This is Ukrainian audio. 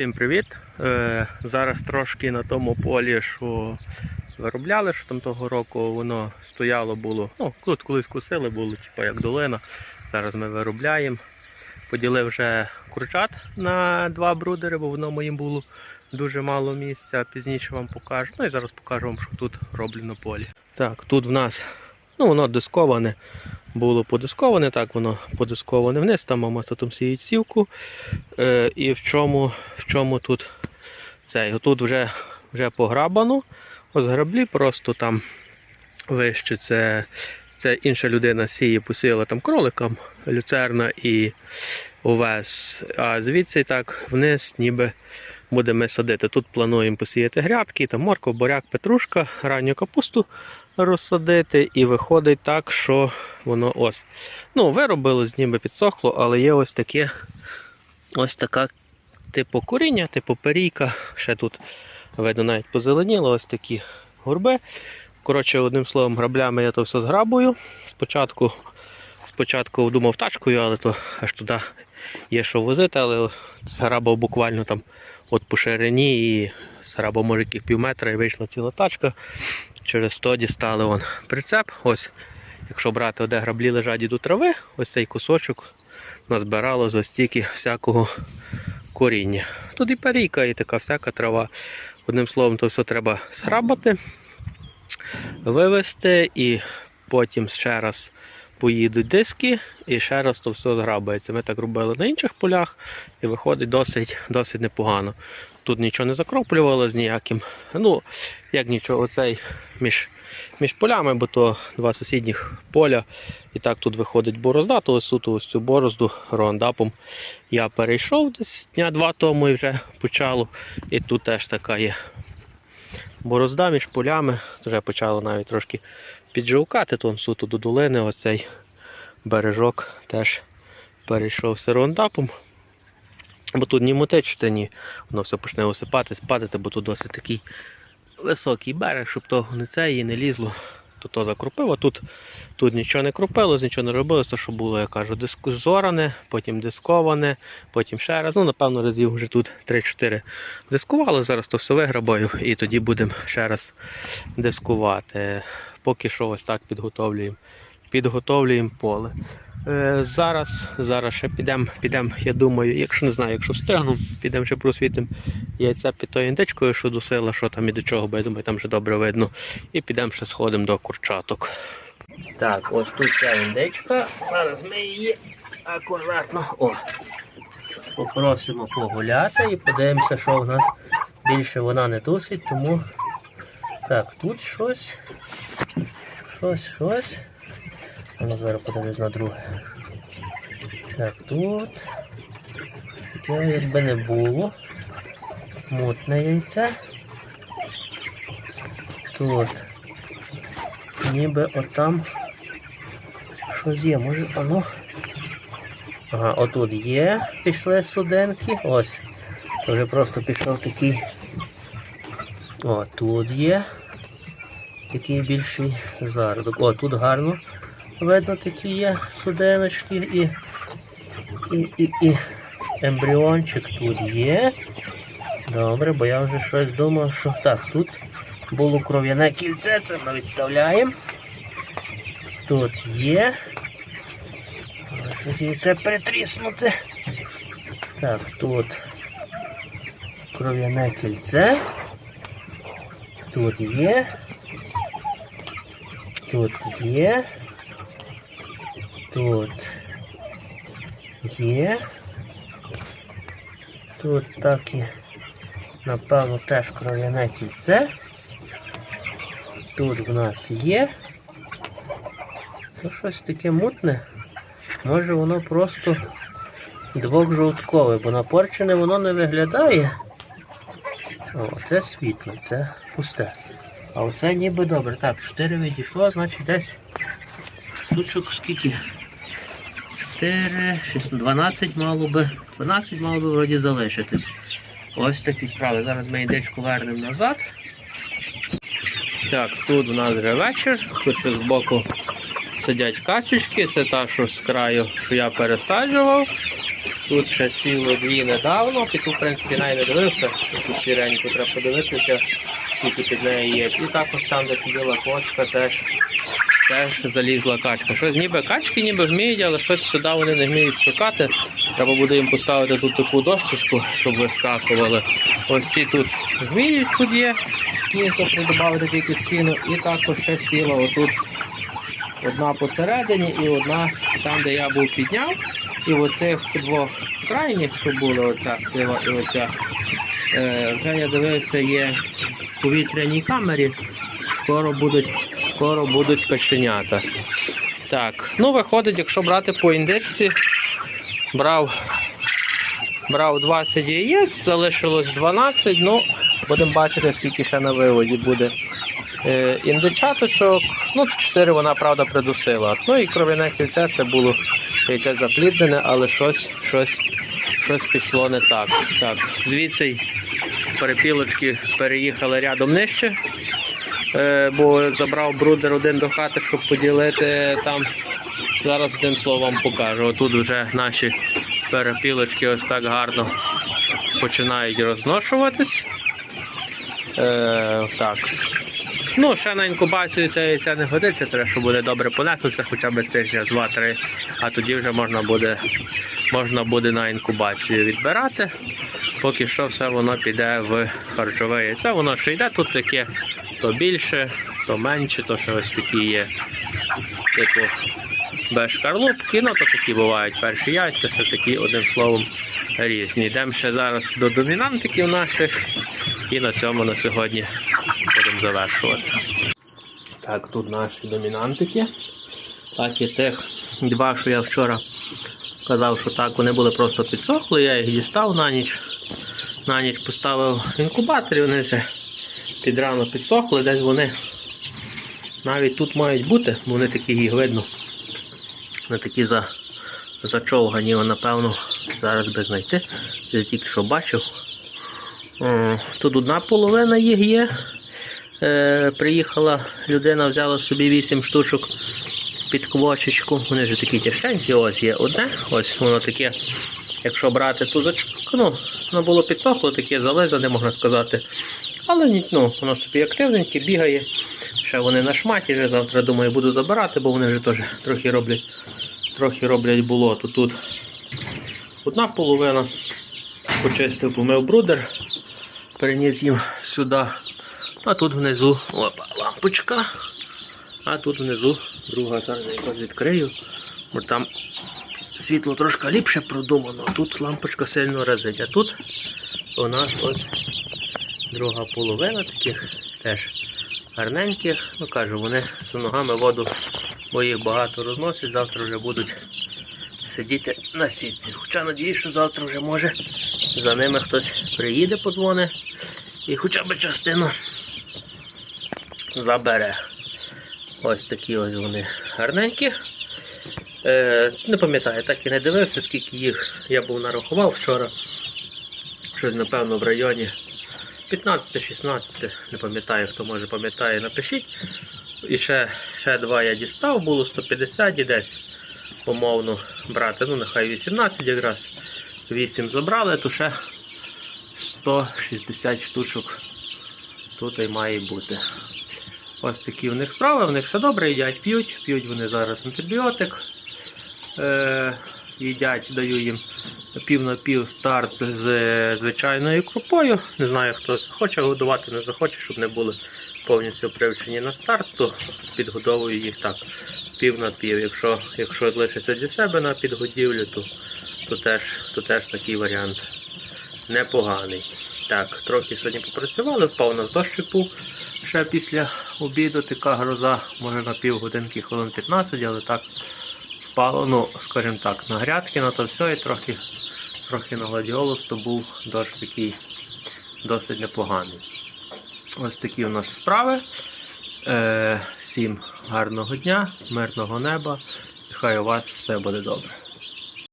Всім привіт! Е, зараз трошки на тому полі, що виробляли, що там того року воно стояло було. Ну, тут колись косили, було, типу, як долина. Зараз ми виробляємо. Поділив вже курчат на два брудери, бо в одному їм було дуже мало місця. Пізніше вам покажу. Ну і зараз покажу вам, що тут роблю на полі. Так, тут в нас ну, воно дисковане. Було подисковане, так воно подисковане вниз, там мама там сіють сівку. Е, і в чому, в чому тут цей? Тут вже, вже пограбано. Ось граблі просто там вище це, це інша людина сіє, посіяла там кроликам, люцерна і овес. А звідси так вниз ніби будемо садити. Тут плануємо посіяти грядки, там морква, буряк, петрушка, ранню капусту розсадити. І виходить так, що воно ось. Ну, виробилось, ніби підсохло, але є ось таке ось така типу коріння, типу перійка. Ще тут видно навіть позеленіло, ось такі горби. Коротше, одним словом, граблями я то все зграбую. Спочатку, спочатку думав тачкою, але то аж туди є що возити, але зграбав буквально там от по ширині і зграбав може яких пів метра і вийшла ціла тачка. Через то дістали вон прицеп. Ось, якщо брати, де граблі лежать і до трави, ось цей кусочок назбирало з стільки всякого коріння. Тут і парійка, і така всяка трава. Одним словом, то все треба сграбати, вивезти і потім ще раз поїдуть диски і ще раз то все зграбається. Ми так робили на інших полях і виходить досить, досить непогано. Тут нічого не закроплювало з ніяким. Ну, як нічого, оцей між, між полями, бо то два сусідніх поля. І так тут виходить борозда, то ось суто ось цю борозду рондапом я перейшов десь дня два тому і вже почало. І тут теж така є борозда між полями. Вже почало навіть трошки піджовкати, то суто до долини оцей бережок теж перейшовся рондапом. Бо тут ні мотичте, ні, воно все почне осипатись, падати, бо тут досить такий високий берег, щоб того не це і не лізло, то то закропило. Тут, тут нічого не кропилось, нічого не робилось, то що було, я кажу, диск- зоране, потім дисковане, потім ще раз. Ну, напевно, разів вже тут 3-4 дискували. Зараз то все виграбаю і тоді будемо ще раз дискувати. Поки що ось так підготовлюємо. Підготовлюємо поле. Е, зараз, зараз ще підемо, підем, я думаю, якщо не знаю, якщо встигну, підемо ще просвітимо яйця під тою індичкою, що досила, що там і до чого, бо я думаю, там вже добре видно. І підемо ще сходимо до курчаток. Так, ось тут ця індичка. Зараз ми її акуратно о, попросимо погуляти і подивимося, що в нас більше вона не тусить, тому так, тут щось, щось, щось. Ну, зараз подивлюсь на друге. Так, тут. Таке якби не було. Мутне яйце. Тут. Ніби отам щось є. Може воно. Ага, отут є. Пішли суденки. Ось. Вже просто пішов такий. О, тут є. Такий більший зародок. О, тут гарно. Видно, такі є суденочки і, і, і, і ембріончик тут є. Добре, бо я вже щось думав, що так, тут було кров'яне кільце, це ми відставляємо. Тут є. Щось яйце притріснути. Так, тут кров'яне кільце. Тут є. Тут є. Тут є. Тут так і, напевно, теж кров'яне кільце. Тут в нас є. Ну, щось таке мутне. Може воно просто двохжовткове, бо напорчене воно не виглядає. О, це світле, це пусте. А оце ніби добре. Так, 4 відійшло, значить десь штучок скільки? 4, 6, 12 мало би. 12 мало би вроді залишитись. Ось такі справи. Зараз ми індичку вернемо назад. Так, тут у нас вже вечір. Тут ще збоку сидять качечки. Це та, що з краю, що я пересаджував. Тут ще сіло дві недавно, і тут, в принципі, навіть не дивився, цю сіреньку, треба подивитися, скільки під нею є. І також там, де сиділа кочка, теж, теж залізла качка. Щось ніби качки ніби вміють, але щось сюди вони не вміють скакати. Треба буде їм поставити тут таку дощечку, щоб вискакували. Ось ці тут вміють, тут є. Гніздо придбавити тільки сіну. І також ще сіла отут одна посередині і одна там, де я був підняв. І оцих двох крайніх, що були оця сила і оця, е, вже я дивився, є повітряній камері. Скоро будуть, скоро будуть каченята. Так, ну виходить, якщо брати по індексі, брав, брав 20 яєць, залишилось 12, ну, будемо бачити, скільки ще на виводі буде е, індичаточок. Ну, 4 вона, правда, придусила. Ну і кров'яне кільце це було яйце запліднене, але щось, щось, щось пішло не так. Так, звідси перепілочки переїхали рядом нижче. Е, бо забрав брудер один до хати, щоб поділити там. Зараз одним словом покажу. Отут вже наші перепілочки ось так гарно починають розношуватись. Е, так. Ну, ще на інкубацію це яйця не годиться, треба, щоб буде добре понеслося, хоча б тижня, два-три, а тоді вже можна буде, можна буде на інкубацію відбирати. Поки що все воно піде в харчове яйце. Воно ще йде тут таке, то більше, то менше, то що ось такі є. Типу без шкарлупки, ну то такі бувають перші яйця, ще такі, одним словом, різні. Йдемо ще зараз до домінантиків наших і на цьому на сьогодні будемо завершувати. Так, тут наші домінантики. Так і тих два, що я вчора казав, що так вони були просто підсохли, я їх дістав на ніч. На ніч поставив в інкубаторі, вони вже під рано підсохли, десь вони навіть тут мають бути, бо вони такі їх видно. Не такі за, зачовгані, його, напевно, зараз би знайти. Я тільки що бачив. Тут одна половина їх є. Е, приїхала людина, взяла собі 8 штучок під квочечку. Вони ж такі тяжченькі, ось є одне. Ось воно таке, якщо брати ту зачку, ну, воно було підсохло, таке зализане, можна сказати. Але ну, воно собі активненьке, бігає. Ще вони на шматі, вже завтра думаю буду забирати, бо вони вже теж трохи роблять, трохи роблять болото. Тут одна половина. Почистив, помив брудер, переніс їм сюди. А тут внизу опа, лампочка. А тут внизу друга зараз я якось відкрию. Бо там світло трошки ліпше продумано, тут лампочка сильно разить. А тут у нас ось друга половина таких теж гарненьких. Ну кажу, вони з ногами воду, бо їх багато розносять, завтра вже будуть сидіти на сітці. Хоча надіюсь, що завтра вже може за ними хтось приїде, подзвони і хоча б частину забере. Ось такі ось вони гарненькі. Е, не пам'ятаю, так і не дивився, скільки їх я був нарахував вчора. Щось, напевно, в районі 15-16, не пам'ятаю, хто може пам'ятає, напишіть. І ще, ще два я дістав, було 150 і десь умовно брати. Ну, нехай 18 якраз. 8 забрали, то ще 160 штучок тут і має бути. Ось такі в них справи, в них все добре, їдять, п'ють, п'ють вони зараз антибіотик. Е, їдять, даю їм пів на пів старт з звичайною крупою. Не знаю, хто хоче годувати, не захоче, щоб не були повністю привчені на старт, то підгодовую їх так пів на пів. Якщо, якщо лишиться для себе на підгодівлю, то, то, теж, то теж такий варіант непоганий. Так, трохи сьогодні попрацювали, впав на дощик був ще після обіду, така гроза, може на півгодинки, хвилин 15, але так впало, ну, скажімо так, на грядки, на то все, і трохи, трохи на гладіолус, то був дощ такий досить непоганий. Ось такі у нас справи. Е, всім гарного дня, мирного неба, і хай у вас все буде добре.